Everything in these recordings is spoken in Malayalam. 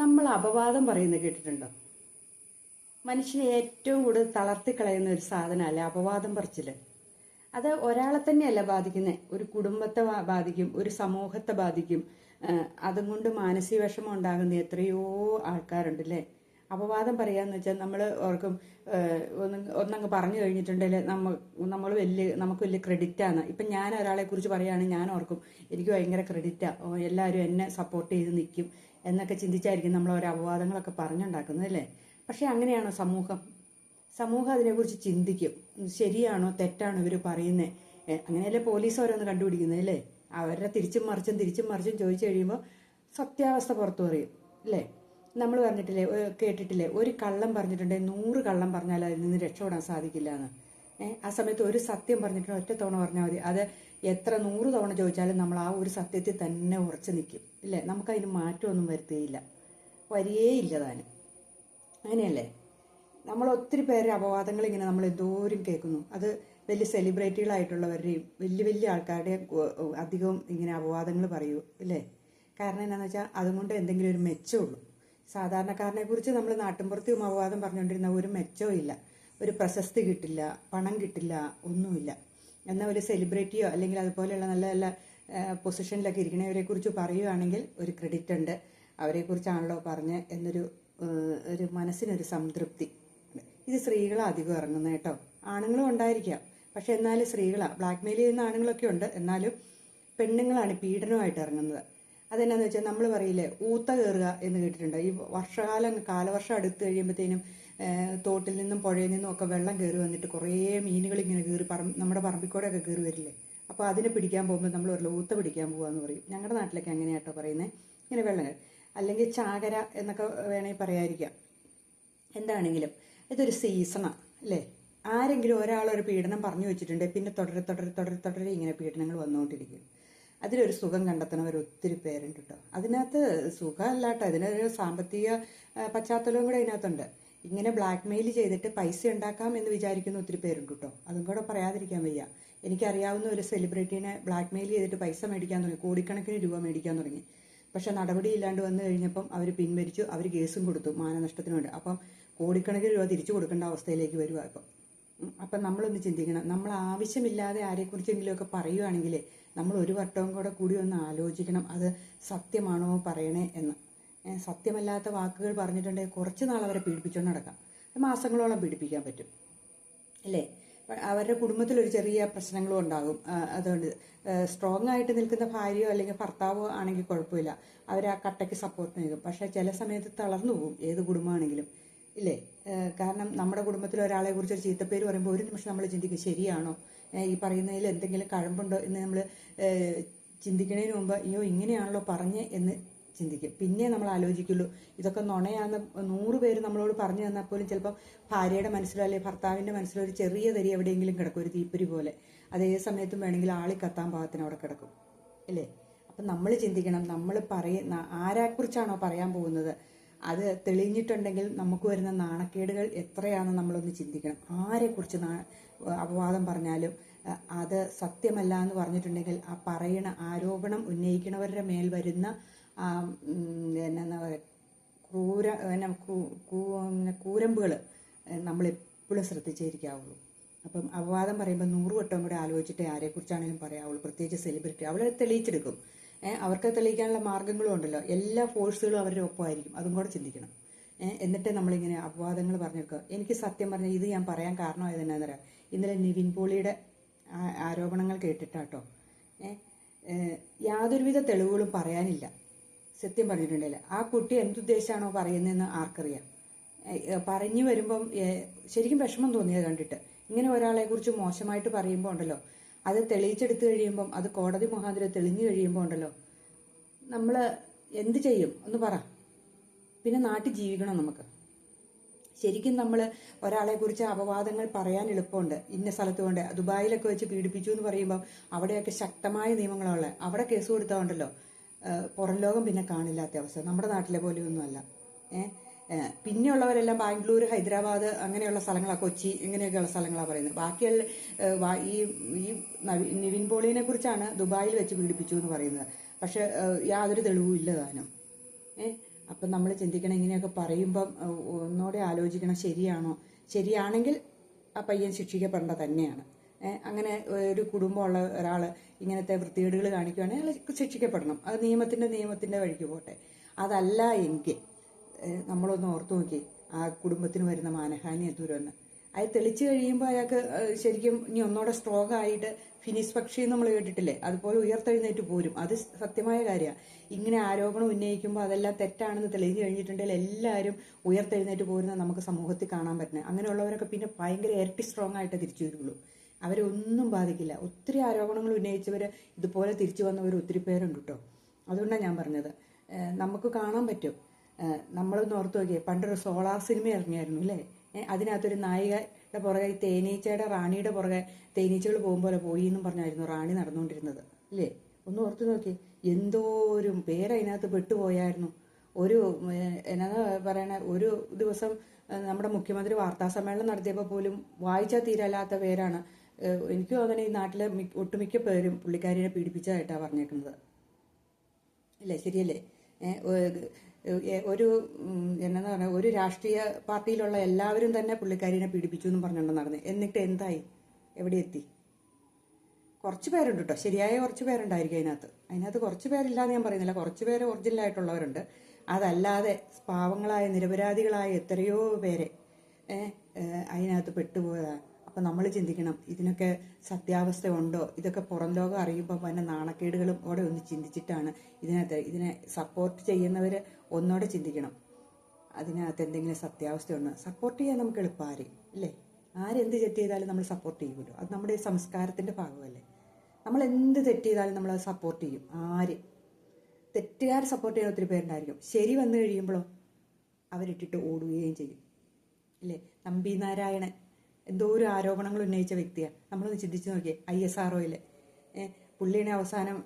നമ്മൾ അപവാദം പറയുന്നത് കേട്ടിട്ടുണ്ടോ? മനുഷ്യനെ ഏറ്റവും കൂടുതൽ തളർത്തിക്കളയുന്ന ഒരു സാധനമല്ലേ അപവാദം പറച്ചിൽ? അത് ഒരാളെ തന്നെയല്ല ബാധിക്കുന്നത് ഒരു കുടുംബത്തെ ബാധിക്കും ഒരു സമൂഹത്തെ ബാധിക്കും. അതും കൊണ്ട് മാനസിക വിഷമം ഉണ്ടാകുന്ന എത്രയോ ആൾക്കാരുണ്ട് അല്ലേ അപവാദം പറയാന്ന് വെച്ചാൽ നമ്മൾ ഓർക്കും ഒന്നങ്ങ് പറഞ്ഞു കഴിഞ്ഞിട്ടുണ്ടെങ്കിൽ നമ്മ നമ്മൾ വലിയ നമുക്ക് വലിയ ക്രെഡിറ്റാണ് ഇപ്പം ഞാൻ ഒരാളെ കുറിച്ച് പറയുകയാണെങ്കിൽ ഞാൻ ഓർക്കും എനിക്ക് ഭയങ്കര ക്രെഡിറ്റാണ് എല്ലാവരും എന്നെ സപ്പോർട്ട് ചെയ്ത് നിൽക്കും. എന്നൊക്കെ ചിന്തിച്ചായിരിക്കും നമ്മൾ ഓരോ അപവാദങ്ങളൊക്കെ പറഞ്ഞുണ്ടാക്കുന്നത് അല്ലേ? പക്ഷേ അങ്ങനെയാണോ സമൂഹം? സമൂഹം അതിനെക്കുറിച്ച് ചിന്തിക്കും. ശരിയാണോ തെറ്റാണോ ഇവർ പറയുന്നത് അങ്ങനെയല്ലേ പോലീസ് ഓരോന്ന് കണ്ടുപിടിക്കുന്നത് അല്ലേ? അവരുടെ തിരിച്ചും മറിച്ചും തിരിച്ചും മറിച്ചും ചോദിച്ചു കഴിയുമ്പോൾ സത്യാവസ്ഥ പുറത്തു പറയും അല്ലേ? നമ്മൾ പറഞ്ഞിട്ടില്ലേ കേട്ടിട്ടില്ലേ? ഒരു കള്ളം പറഞ്ഞിട്ടുണ്ടെങ്കിൽ നൂറ് കള്ളം പറഞ്ഞാൽ അതിൽ നിന്ന് രക്ഷപ്പെടാൻ സാധിക്കില്ല എന്ന്. ആ സമയത്ത് ഒരു സത്യം പറഞ്ഞിട്ട് ഒറ്റ തവണ പറഞ്ഞാൽ മതി. അത് എത്ര നൂറ് തവണ ചോദിച്ചാലും നമ്മൾ ആ ഒരു സത്യത്തിൽ തന്നെ ഉറച്ചു നിൽക്കും. ഇല്ലേ? നമുക്കതിന് മാറ്റമൊന്നും വരുത്തുകയില്ല വരികയില്ല താനും. അങ്ങനെയല്ലേ? നമ്മൾ ഒത്തിരി പേരെ അപവാദങ്ങൾ ഇങ്ങനെ നമ്മൾ എന്തോരം കേൾക്കുന്നു. അത് വലിയ സെലിബ്രിറ്റികളായിട്ടുള്ളവരുടെയും വലിയ വലിയ ആൾക്കാരുടെയും അധികം അധികവും ഇങ്ങനെ അപവാദങ്ങൾ പറയൂ ഇല്ലേ? കാരണം എന്താണെന്ന് വെച്ചാൽ അതുകൊണ്ട് എന്തെങ്കിലും ഒരു മെച്ചമുള്ളൂ സാധാരണക്കാരനെ കുറിച്ച് നമ്മൾ നാട്ടിൻപുറത്തും അപവാദം പറഞ്ഞുകൊണ്ടിരുന്ന ഒരു മെച്ചവും ഇല്ല. ഒരു പ്രശസ്തി കിട്ടില്ല പണം കിട്ടില്ല ഒന്നുമില്ല. എന്നാൽ ഒരു സെലിബ്രിറ്റിയോ അല്ലെങ്കിൽ അതുപോലെയുള്ള നല്ല നല്ല പൊസിഷനിലൊക്കെ ഇരിക്കണവരെ കുറിച്ച് പറയുകയാണെങ്കിൽ ഒരു ക്രെഡിറ്റ് ഉണ്ട്. അവരെക്കുറിച്ചാണല്ലോ പറഞ്ഞ് എന്നൊരു ഒരു മനസ്സിനൊരു സംതൃപ്തി. ഇത് സ്ത്രീകളാ അധികം ഇറങ്ങുന്നത് കേട്ടോ. ആണുങ്ങളും ഉണ്ടായിരിക്കാം. പക്ഷെ എന്നാലും സ്ത്രീകളാണ് ബ്ലാക്ക് മെയിൽ ചെയ്യുന്ന ആണുങ്ങളൊക്കെ ഉണ്ട്. എന്നാലും പെണ്ണുങ്ങളാണ് പീഡനമായിട്ട് ഇറങ്ങുന്നത്. അതെന്നാന്ന് വെച്ചാൽ നമ്മൾ പറയില്ലേ ഊത്ത കയറുക എന്ന് കേട്ടിട്ടുണ്ട്? ഈ വർഷകാലം കാലവർഷം അടുത്ത് കഴിയുമ്പോഴത്തേനും തോട്ടിൽ നിന്നും പുഴയിൽ നിന്നും ഒക്കെ വെള്ളം കയറി വന്നിട്ട് കുറേ മീനുകൾ ഇങ്ങനെ കയറി പറമ്പ് നമ്മുടെ പറമ്പിക്കൂടെയൊക്കെ കയറി വരില്ലേ? അപ്പോൾ അതിനെ പിടിക്കാൻ പോകുമ്പോൾ നമ്മൾ ഒരു ലൂത്ത് പിടിക്കാൻ പോകാമെന്ന് പറയും. ഞങ്ങളുടെ നാട്ടിലൊക്കെ അങ്ങനെയാട്ടോ പറയുന്നത് ഇങ്ങനെ വെള്ളം അല്ലെങ്കിൽ ചാകര എന്നൊക്കെ വേണമെങ്കിൽ പറയാതിരിക്കാം. എന്താണെങ്കിലും ഇതൊരു സീസണാണ് അല്ലേ? ആരെങ്കിലും ഒരാളൊരു പീഡനം പറഞ്ഞു വെച്ചിട്ടുണ്ട് പിന്നെ തുടരെ തുടരെ തുടരെ തുടരെ ഇങ്ങനെ പീഡനങ്ങൾ വന്നുകൊണ്ടിരിക്കും അതിലൊരു സുഖം കണ്ടെത്തണവർ ഒത്തിരി പേരുണ്ട് കേട്ടോ അതിനകത്ത് സുഖമല്ലാട്ടോ. അതിനൊരു സാമ്പത്തിക പശ്ചാത്തലവും കൂടെ അതിനകത്തുണ്ട്. ഇങ്ങനെ ബ്ലാക്ക് മെയിൽ ചെയ്തിട്ട് പൈസ ഉണ്ടാക്കാം എന്ന് വിചാരിക്കുന്ന ഒത്തിരി പേരുണ്ട് കേട്ടോ. അതും കൂടെ പറയാതിരിക്കാൻ വയ്യ. എനിക്കറിയാവുന്ന ഒരു സെലിബ്രിറ്റീനെ ബ്ലാക്ക് മെയിൽ ചെയ്തിട്ട് പൈസ മേടിക്കാൻ തുടങ്ങി. കോടിക്കണക്കിന് രൂപ മേടിക്കാൻ തുടങ്ങി. പക്ഷേ നടപടിയില്ലാണ്ട് വന്നു കഴിഞ്ഞപ്പം അവർ പിൻവലിച്ചു അവർ കേസും കൊടുത്തു മാനനഷ്ടത്തിന് വേണ്ടി. അപ്പം കോടിക്കണക്കിന് രൂപ തിരിച്ചു കൊടുക്കേണ്ട അവസ്ഥയിലേക്ക് വരിക ഇപ്പം. അപ്പം നമ്മളൊന്ന് ചിന്തിക്കണം. നമ്മൾ ആവശ്യമില്ലാതെ ആരെക്കുറിച്ചെങ്കിലുമൊക്കെ പറയുകയാണെങ്കിൽ നമ്മൾ ഒരു വട്ടവും കൂടെ കൂടി ഒന്ന് ആലോചിക്കണം. അത് സത്യമാണോ പറയണേ എന്ന്. സത്യമല്ലാത്ത വാക്കുകൾ പറഞ്ഞിട്ടുണ്ടെങ്കിൽ കുറച്ച് നാൾ അവരെ പീഡിപ്പിച്ചുകൊണ്ട് നടക്കാം. മാസങ്ങളോളം പീഡിപ്പിക്കാൻ പറ്റും. അല്ലേ? അവരുടെ കുടുംബത്തിൽ ഒരു ചെറിയ പ്രശ്നങ്ങളും ഉണ്ടാകും. അതുകൊണ്ട് സ്ട്രോങ് ആയിട്ട് നിൽക്കുന്ന ഭാര്യയോ അല്ലെങ്കിൽ ഭർത്താവോ ആണെങ്കിൽ കുഴപ്പമില്ല. അവർ ആ കട്ടയ്ക്ക് സപ്പോർട്ട് നൽകും. പക്ഷേ ചില സമയത്ത് തളർന്നു പോകും. ഏത് കുടുംബമാണെങ്കിലും. ഇല്ലേ? കാരണം നമ്മുടെ കുടുംബത്തിൽ ഒരാളെ കുറിച്ച് ഒരു ചീത്തപ്പേര് പറയുമ്പോൾ ഒരു നിമിഷം നമ്മൾ ചിന്തിക്കും ശരിയാണോ? ഈ പറയുന്നതിൽ എന്തെങ്കിലും കഴമ്പുണ്ടോ എന്ന് നമ്മൾ ചിന്തിക്കുന്നതിന് മുമ്പ് അയ്യോ ഇങ്ങനെയാണല്ലോ പറഞ്ഞ് എന്ന് ചിന്തിക്കും. പിന്നെ നമ്മൾ ആലോചിക്കുള്ളൂ ഇതൊക്കെ നുണയാന്ന് നൂറ് പേര് നമ്മളോട് പറഞ്ഞു തന്നാൽ പോലും ചിലപ്പോൾ ഭാര്യയുടെ മനസ്സിലോ അല്ലെങ്കിൽ ഭർത്താവിന്റെ മനസ്സിലോ ഒരു ചെറിയ തരി എവിടെയെങ്കിലും കിടക്കും ഒരു തീപ്പൊരി പോലെ. അതേ സമയത്തും വേണമെങ്കിൽ ആളി കത്താൻ പാകത്തിന് അവിടെ കിടക്കും അല്ലേ? അപ്പം നമ്മൾ ചിന്തിക്കണം നമ്മൾ പറയുന്ന ആരെക്കുറിച്ചാണോ പറയാൻ പോകുന്നത്? അത് തെളിഞ്ഞിട്ടുണ്ടെങ്കിൽ നമുക്ക് വരുന്ന നാണക്കേടുകൾ എത്രയാണെന്ന് നമ്മളൊന്ന് ചിന്തിക്കണം. ആരെക്കുറിച്ച് അപവാദം പറഞ്ഞാലും അത് സത്യമല്ല എന്ന് പറഞ്ഞിട്ടുണ്ടെങ്കിൽ ആ പറയണ ആരോപണം ഉന്നയിക്കണവരുടെ മേൽ വരുന്ന ആ, പിന്നെ ക്രൂര പിന്നെ കൂരമ്പുകൾ നമ്മളെപ്പോഴും ശ്രദ്ധിച്ചിരിക്കാവുള്ളൂ അപ്പം അപവാദം പറയുമ്പോൾ നൂറ് വട്ടം കൂടെ ആലോചിച്ചിട്ട് ആരെക്കുറിച്ചാണെങ്കിലും പറയാവുള്ളൂ പ്രത്യേകിച്ച് സെലിബ്രിറ്റി അവരെ തെളിയിച്ചെടുക്കും. അവർക്ക് തെളിയിക്കാനുള്ള മാർഗങ്ങളും ഉണ്ടല്ലോ. എല്ലാ ഫോഴ്സുകളും അവരുടെ ഒപ്പമായിരിക്കും. അതും കൂടെ ചിന്തിക്കണം. എന്നിട്ട് നമ്മളിങ്ങനെ അപവാദങ്ങൾ പറഞ്ഞെടുക്കുക എനിക്ക് സത്യം പറഞ്ഞാൽ ഇത് ഞാൻ പറയാൻ കാരണമായത് എന്നാന്ന് പറയാം ഇന്നലെ നിവിൻ പോളിയുടെ ആരോപണങ്ങൾ കേട്ടിട്ടാട്ടോ. യാതൊരുവിധ തെളിവുകളും പറയാനില്ല. സത്യം പറഞ്ഞിട്ടുണ്ടല്ലോ ആ കുട്ടി എന്തുദ്ദേശമാണോ പറയുന്നതെന്ന് ആർക്കറിയാം. പറഞ്ഞു വരുമ്പം ശരിക്കും വിഷമം തോന്നിയത് കണ്ടിട്ട്. ഇങ്ങനെ ഒരാളെ കുറിച്ച് മോശമായിട്ട് പറയുമ്പോൾ ഉണ്ടല്ലോ അത് തെളിയിച്ചെടുത്തു കഴിയുമ്പം അത് കോടതി മുഖാന്തരം തെളിഞ്ഞു കഴിയുമ്പോൾ ഉണ്ടല്ലോ നമ്മൾ എന്ത് ചെയ്യും? ഒന്ന് പറ. പിന്നെ നാട്ടിൽ ജീവിക്കണം നമുക്ക്. ശരിക്കും നമ്മൾ ഒരാളെ കുറിച്ച് അപവാദങ്ങൾ പറയാൻ എളുപ്പമുണ്ട്. ഇന്ന സ്ഥലത്ത് കൊണ്ട് ദുബായിലൊക്കെ വെച്ച് പീഡിപ്പിച്ചു എന്ന് പറയുമ്പോൾ അവിടെയൊക്കെ ശക്തമായ നിയമങ്ങളുള്ള അവിടെ കേസ് കൊടുത്താൽ ഉണ്ടല്ലോ. പുറം ലോകം പിന്നെ കാണില്ലാത്ത അവസ്ഥ നമ്മുടെ നാട്ടിലെ പോലെ ഒന്നുമല്ല. ഏഹ് പിന്നെയുള്ളവരെല്ലാം ബാംഗ്ലൂർ ഹൈദരാബാദ് അങ്ങനെയുള്ള സ്ഥലങ്ങളാണ് കൊച്ചി ഇങ്ങനെയൊക്കെയുള്ള സ്ഥലങ്ങളാണ് പറയുന്നത്. ബാക്കിയുള്ള ഈ ഈ നിവിൻ പോളിനെ കുറിച്ചാണ് ദുബായിൽ വെച്ച് പീഡിപ്പിച്ചു എന്ന് പറയുന്നത്. പക്ഷെ യാതൊരു തെളിവും ഇല്ല താനും. ഏ അപ്പം നമ്മൾ ചിന്തിക്കണം ഇങ്ങനെയൊക്കെ പറയുമ്പം ഏഹ്, ഒന്നുകൂടെ ആലോചിക്കണം ശരിയാണോ? ശരിയാണെങ്കിൽ ആ പയ്യൻ ശിക്ഷിക്കപ്പെടേണ്ട തന്നെയാണ്. ഏഹ്, അങ്ങനെ ഒരു കുടുംബമുള്ള ഒരാൾ ഇങ്ങനത്തെ വൃത്തികേടുകൾ കാണിക്കുകയാണെങ്കിൽ അയാൾ ശിക്ഷിക്കപ്പെടണം. അത് നിയമത്തിന്റെ നിയമത്തിന്റെ വഴിക്ക് പോട്ടെ. അതല്ല എങ്കിൽ നമ്മളൊന്ന് ഓർത്തു നോക്കി ആ കുടുംബത്തിന് വരുന്ന മാനഹാനി എന്തൂരമെന്ന്. അത് തെളിച്ചു കഴിയുമ്പോൾ അയാൾക്ക് ശരിക്കും ഇനി ഒന്നുകൂടെ സ്ട്രോങ് ആയിട്ട് ഫിനിഷ് പക്ഷി നമ്മൾ കേട്ടിട്ടില്ലേ? അതുപോലെ ഉയർത്തെഴുന്നേറ്റ് പോരും. അത് സത്യമായ കാര്യമാണ് ഇങ്ങനെ ആരോപണം ഉന്നയിക്കുമ്പോൾ അതെല്ലാം തെറ്റാണെന്ന് തെളിഞ്ഞു കഴിഞ്ഞിട്ടുണ്ടെങ്കിൽ എല്ലാവരും ഉയർത്തെഴുന്നേറ്റ് പോരുന്ന നമുക്ക് സമൂഹത്തിൽ കാണാൻ പറ്റുന്നത് അങ്ങനെയുള്ളവരൊക്കെ പിന്നെ ഭയങ്കര ഇരട്ടി സ്ട്രോങ് ആയിട്ട് തിരിച്ചു വരുള്ളൂ. അവരെ ഒന്നും ബാധിക്കില്ല. ഒത്തിരി ആരോപണങ്ങൾ ഉന്നയിച്ചവർ ഇതുപോലെ തിരിച്ചു വന്നവർ ഒത്തിരി പേരുണ്ട് കേട്ടോ അതുകൊണ്ടാണ് ഞാൻ പറഞ്ഞത്. നമുക്ക് കാണാൻ പറ്റും. നമ്മളൊന്ന് ഓർത്ത് നോക്കിയേ പണ്ടൊരു സോളാർ സിനിമ ഇറങ്ങിയായിരുന്നു അല്ലേ അതിനകത്തൊരു നായികയുടെ പുറകെ തേനീച്ചയുടെ റാണിയുടെ പുറകെ തേനീച്ചകൾ പോലെ പോയി എന്നും പറഞ്ഞായിരുന്നു റാണി നടന്നുകൊണ്ടിരുന്നത് അല്ലേ ഒന്ന് ഓർത്ത് നോക്കി എന്തോരും പേരതിനകത്ത് പെട്ടുപോയായിരുന്നു. ഒരു എന്നാ പറയണ ഒരു ദിവസം നമ്മുടെ മുഖ്യമന്ത്രി വാർത്താ സമ്മേളനം നടത്തിയപ്പോൾ പോലും വായിച്ചാൽ തീരല്ലാത്ത പേരാണ് എനിക്ക് തോന്നുന്നു ഈ നാട്ടിലെ ഒട്ടുമിക്ക പേരും പുള്ളിക്കാരിനെ പീഡിപ്പിച്ചതായിട്ടാണ് പറഞ്ഞേക്കുന്നത്. ഇല്ലേ ശരിയല്ലേ? ഒരു ഉം, എന്നാന്ന് പറഞ്ഞാൽ ഒരു രാഷ്ട്രീയ പാർട്ടിയിലുള്ള എല്ലാവരും തന്നെ പുള്ളിക്കാരിനെ പീഡിപ്പിച്ചു എന്ന് പറഞ്ഞുകൊണ്ട് നടന്നത് എന്നിട്ട് എന്തായി? എവിടെ എത്തി? കുറച്ച് പേരുണ്ട് കേട്ടോ ശരിയായ കുറച്ച് പേരുണ്ടായിരിക്കും അതിനകത്ത്. അതിനകത്ത് കുറച്ച് പേരില്ലാന്ന് ഞാൻ പറയുന്നില്ല. കുറച്ച് പേര് ഒറിജിനൽ ആയിട്ടുള്ളവരുണ്ട്. അതല്ലാതെ പാവങ്ങളായ നിരപരാധികളായ എത്രയോ പേരെ അതിനകത്ത് പെട്ടുപോയതാണ്. അപ്പം നമ്മൾ ചിന്തിക്കണം ഇതിനൊക്കെ സത്യാവസ്ഥ ഉണ്ടോ? ഇതൊക്കെ പുറം ലോകം അറിയുമ്പോൾ വന്ന നാണക്കേടുകളും കൂടെ ഒന്ന് ചിന്തിച്ചിട്ടാണ് ഇതിനകത്ത് ഇതിനെ സപ്പോർട്ട് ചെയ്യുന്നവർ ഒന്നോടെ ചിന്തിക്കണം. അതിനകത്ത് എന്തെങ്കിലും സത്യാവസ്ഥ ഉണ്ടോ? സപ്പോർട്ട് ചെയ്യാൻ നമുക്ക് എളുപ്പം അല്ലേ? ആരെന്ത് തെറ്റ് ചെയ്താലും നമ്മൾ സപ്പോർട്ട് ചെയ്യുമല്ലോ. അത് നമ്മുടെ സംസ്കാരത്തിന്റെ ഭാഗമല്ലേ. നമ്മൾ എന്ത് തെറ്റ് ചെയ്താലും നമ്മൾ അത് സപ്പോർട്ട് ചെയ്യും. ആര്? തെറ്റുകാർ സപ്പോർട്ട് ചെയ്യാൻ ഒത്തിരി പേരുണ്ടായിരിക്കും. ശരി വന്നു കഴിയുമ്പോഴോ അവരിട്ടിട്ട് ഓടുകയും ചെയ്യും. അല്ലേ? നമ്പി നാരായണൻ എന്തോ ഒരു ആരോപണങ്ങൾ ഉന്നയിച്ച വ്യക്തിയാണ്. നമ്മളൊന്ന് ചിന്തിച്ചു നോക്കിയേ ഐ എസ് ആർ ഒയിലെ പുള്ളീനെ അവസാനം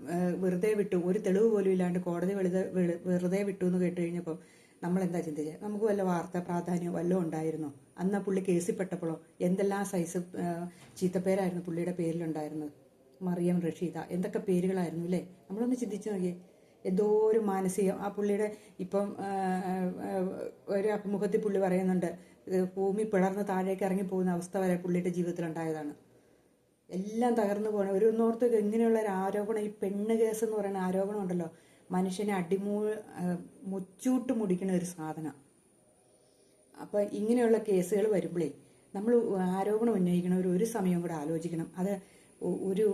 വെറുതെ വിട്ടു. ഒരു തെളിവ് പോലും ഇല്ലാണ്ട് കോടതി വെറുതെ വെറുതെ വിട്ടു എന്ന് കേട്ട് കഴിഞ്ഞപ്പോൾ നമ്മൾ എന്താ ചിന്തിച്ചത് നമുക്ക് വല്ല വാർത്ത പ്രാധാന്യം വല്ലതും ഉണ്ടായിരുന്നോ? അന്ന് പുള്ളി കേസിൽപ്പെട്ടപ്പോഴോ എന്തെല്ലാം സൈസ് ചീത്തപ്പേരായിരുന്നു പുള്ളിയുടെ പേരിലുണ്ടായിരുന്നത്? മറിയം റഷീദ എന്തൊക്കെ പേരുകളായിരുന്നു അല്ലേ? നമ്മളൊന്ന് ചിന്തിച്ചു നോക്കിയേ. എന്തോ ഒരു മാനസികം. ആ പുള്ളിയുടെ ഇപ്പം ഒരു അഭിമുഖത്തിൽ പുള്ളി പറയുന്നുണ്ട് ഭൂമി പിളർന്ന് താഴേക്ക് ഇറങ്ങിപ്പോകുന്ന അവസ്ഥ വരെ പുള്ളിയുടെ ജീവിതത്തിൽ ഉണ്ടായതാണ് എല്ലാം തകർന്നു പോകണം ഒരു ഒന്നോർത്ത് ഇങ്ങനെയുള്ള ഒരു ആരോപണം ഈ പെണ്ണ് കേസ് എന്ന് പറയുന്ന ആരോപണം ഉണ്ടല്ലോ മനുഷ്യനെ അടിമൂ മുച്ചൂട്ട് മുടിക്കുന്ന ഒരു സാധനം. അപ്പോൾ ഇങ്ങനെയുള്ള കേസുകൾ വരുമ്പോഴേ നമ്മൾ ആരോപണം ഉന്നയിക്കണവർ ഒരു സമയം കൂടെ ആലോചിക്കണം. അത് ഒരു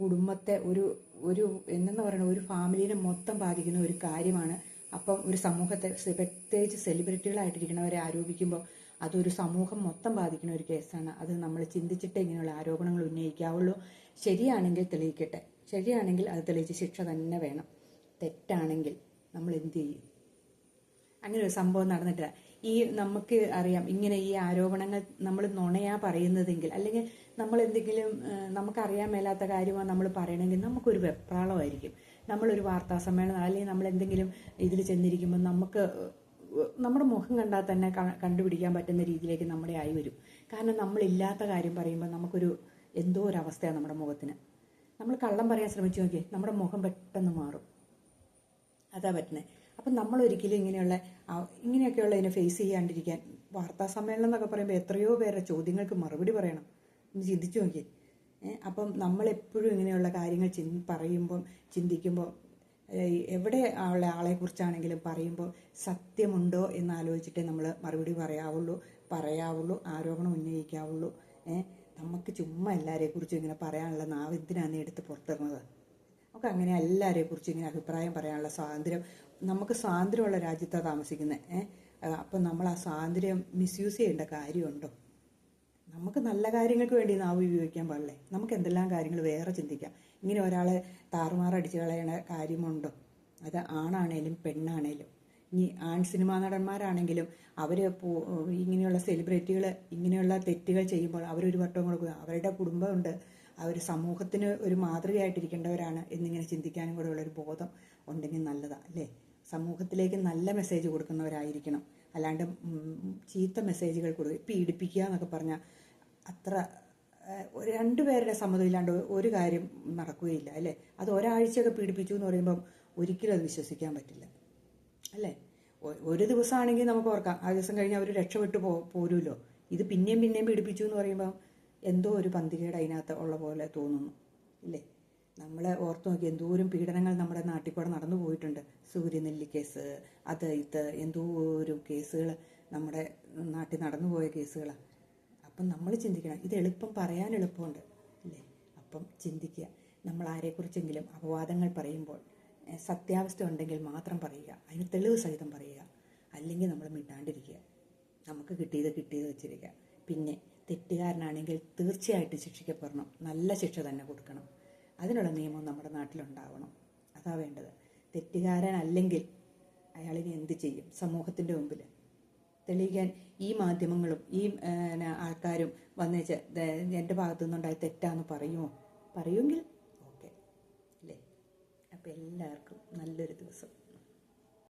കുടുംബത്തെ ഒരു ഒരു എന്നെന്ന് പറയുന്നത് ഒരു ഫാമിലിനെ മൊത്തം ബാധിക്കുന്ന ഒരു കാര്യമാണ്. അപ്പം ഒരു സമൂഹത്തെ പ്രത്യേകിച്ച് സെലിബ്രിറ്റികളായിട്ടിരിക്കുന്നവരെ ആരോപിക്കുമ്പോൾ അതൊരു സമൂഹം മൊത്തം ബാധിക്കുന്ന ഒരു കേസാണ്. അത് നമ്മൾ ചിന്തിച്ചിട്ട് ഇങ്ങനെയുള്ള ആരോപണങ്ങൾ ഉന്നയിക്കാവുള്ളൂ. ശരിയാണെങ്കിൽ തെളിയിക്കട്ടെ. ശരിയാണെങ്കിൽ അത് തെളിയിച്ച് ശിക്ഷ തന്നെ വേണം. തെറ്റാണെങ്കിൽ നമ്മൾ എന്ത് ചെയ്യും? അങ്ങനെ ഒരു സംഭവം നടന്നിട്ടില്ല. ഈ നമുക്ക് അറിയാം ഇങ്ങനെ ഈ ആരോപണങ്ങൾ നമ്മൾ നുണയാ പറയുന്നതെങ്കിൽ അല്ലെങ്കിൽ നമ്മൾ എന്തെങ്കിലും നമുക്കറിയാൻ മേലാത്ത കാര്യമാണ് നമ്മൾ പറയണമെങ്കിൽ നമുക്കൊരു വെപ്രാളമായിരിക്കും. നമ്മളൊരു വാർത്താ സമ്മേളനം അല്ലെങ്കിൽ നമ്മൾ എന്തെങ്കിലും ഇതിൽ ചെന്നിരിക്കുമ്പോൾ നമുക്ക് നമ്മുടെ മുഖം കണ്ടാൽ തന്നെ കണ്ടുപിടിക്കാൻ പറ്റുന്ന രീതിയിലേക്ക് നമ്മുടെ ആയി വരും. കാരണം നമ്മളില്ലാത്ത കാര്യം പറയുമ്പോൾ നമുക്കൊരു എന്തോ ഒരു അവസ്ഥയാണ് നമ്മുടെ മുഖത്തിന്. നമ്മൾ കള്ളം പറയാൻ ശ്രമിച്ചു നോക്കിയേ നമ്മുടെ മുഖം പെട്ടെന്ന് മാറും. അതാ പറ്റുന്നത് അപ്പം നമ്മൾ ഒരിക്കലും ഇങ്ങനെയുള്ള ഇങ്ങനെയൊക്കെയുള്ള ഇതിനെ ഫേസ് ചെയ്യാണ്ടിരിക്കാൻ വാർത്താ സമ്മേളനം എന്നൊക്കെ പറയുമ്പോൾ എത്രയോ പേരുടെ ചോദ്യങ്ങൾക്ക് മറുപടി പറയണം. ഒന്ന് ചിന്തിച്ചു നോക്കി അപ്പം നമ്മളെപ്പോഴും ഇങ്ങനെയുള്ള കാര്യങ്ങൾ ചിന് പറയുമ്പം ചിന്തിക്കുമ്പോൾ എവിടെ ഉള്ള കുറിച്ചാണെങ്കിലും പറയുമ്പോൾ സത്യമുണ്ടോ എന്ന് ആലോചിച്ചിട്ടേ നമ്മൾ മറുപടി പറയാവുള്ളൂ പറയാവുള്ളൂ ആരോപണം ഉന്നയിക്കാവുള്ളൂ. നമുക്ക് ചുമ്മാ എല്ലാവരെക്കുറിച്ചും ഇങ്ങനെ പറയാനുള്ള നാവ് എന്തിനാണ് എടുത്ത് പുറത്തിറങ്ങുന്നത്? നമുക്ക് അങ്ങനെ എല്ലാവരെ കുറിച്ചും ഇങ്ങനെ അഭിപ്രായം പറയാനുള്ള സ്വാതന്ത്ര്യം നമുക്ക് സ്വാതന്ത്ര്യമുള്ള രാജ്യത്താണ് താമസിക്കുന്നത് അപ്പം നമ്മൾ ആ സ്വാതന്ത്ര്യം മിസ്യൂസ് ചെയ്യേണ്ട കാര്യമുണ്ടോ? നമുക്ക് നല്ല കാര്യങ്ങൾക്ക് വേണ്ടി നാവ് ഉപയോഗിക്കാൻ പാടില്ലേ? നമുക്ക് എന്തെല്ലാം കാര്യങ്ങൾ വേറെ ചിന്തിക്കാം. ഇങ്ങനെ ഒരാളെ താറുമാറടിച്ച് കളയണ കാര്യമുണ്ടോ? അത് ആണാണേലും പെണ്ണാണേലും. ഇനി ആൺ സിനിമാ നടന്മാരാണെങ്കിലും അവർ ഇങ്ങനെയുള്ള സെലിബ്രിറ്റികൾ ഇങ്ങനെയുള്ള തെറ്റുകൾ ചെയ്യുമ്പോൾ അവരൊരു വട്ടം കൊടുക്കുക അവരുടെ കുടുംബമുണ്ട്. അവർ സമൂഹത്തിന് ഒരു മാതൃകയായിട്ടിരിക്കേണ്ടവരാണ് എന്നിങ്ങനെ ചിന്തിക്കാനും കൂടെ ഉള്ളൊരു ബോധം ഉണ്ടെങ്കിൽ നല്ലതാണ് അല്ലേ? സമൂഹത്തിലേക്ക് നല്ല മെസ്സേജ് കൊടുക്കുന്നവരായിരിക്കണം. അല്ലാണ്ട് ചീത്ത മെസ്സേജുകൾ കൊടുക്കുക പീഡിപ്പിക്കുക എന്നൊക്കെ പറഞ്ഞാൽ അത്ര രണ്ടു പേരുടെ രണ്ടുപേരുടെ സമ്മതം ഇല്ലാണ്ട് ഒരു കാര്യം നടക്കുകയില്ല അല്ലേ? അത് ഒരാഴ്ചയൊക്കെ പീഡിപ്പിച്ചു എന്ന് പറയുമ്പം ഒരിക്കലും അത് വിശ്വസിക്കാൻ പറ്റില്ല അല്ലേ? ഒരു ദിവസമാണെങ്കിൽ നമുക്ക് ഓർക്കാം ആ ദിവസം കഴിഞ്ഞ് അവർ രക്ഷപ്പെട്ടു പോ പോരുമല്ലോ. ഇത് പിന്നെയും പിന്നെയും പീഡിപ്പിച്ചു എന്ന് പറയുമ്പം എന്തോ ഒരു പന്തികേട് അതിനകത്ത് ഉള്ള പോലെ തോന്നുന്നു ഇല്ലേ? നമ്മളെ ഓർത്ത് നോക്കി എന്തോരം പീഡനങ്ങൾ നമ്മുടെ നാട്ടിൽ കൂടെ നടന്നു പോയിട്ടുണ്ട്. സൂര്യനെല്ലി കേസ് അത് ഇത് എന്തോരം കേസുകൾ നമ്മുടെ നാട്ടിൽ നടന്നു പോയ കേസുകളാണ് അപ്പം നമ്മൾ ചിന്തിക്കണം. ഇത് എളുപ്പം പറയാൻ എളുപ്പമുണ്ട്. അല്ലേ? അപ്പം ചിന്തിക്കുക. നമ്മൾ ആരെക്കുറിച്ചെങ്കിലും അപവാദങ്ങൾ പറയുമ്പോൾ സത്യാവസ്ഥ ഉണ്ടെങ്കിൽ മാത്രം പറയുക. അതിന് തെളിവ് സഹിതം പറയുക. അല്ലെങ്കിൽ നമ്മൾ മിണ്ടാണ്ടിരിക്കുക. നമുക്ക് കിട്ടിയത് കിട്ടിയത് വെച്ചിരിക്കുക. പിന്നെ തെറ്റുകാരനാണെങ്കിൽ തീർച്ചയായിട്ടും ശിക്ഷിക്കപ്പെടണം. നല്ല ശിക്ഷ തന്നെ കൊടുക്കണം. അതിനുള്ള നിയമം നമ്മുടെ നാട്ടിലുണ്ടാവണം. അതാ വേണ്ടത്. തെറ്റുകാരനല്ലെങ്കിൽ അയാളിനി എന്ത് ചെയ്യും? സമൂഹത്തിന്റെ മുമ്പിൽ തെളിയിക്കാൻ ഈ മാധ്യമങ്ങളും ഈ ആൾക്കാരും വന്നേച്ച് എന്റെ ഭാഗത്തു നിന്നുണ്ടായ തെറ്റാന്ന് പറയുമോ? പറയുമെങ്കിൽ ഓക്കെ. അല്ലേ? അപ്പം എല്ലാവർക്കും നല്ലൊരു ദിവസം.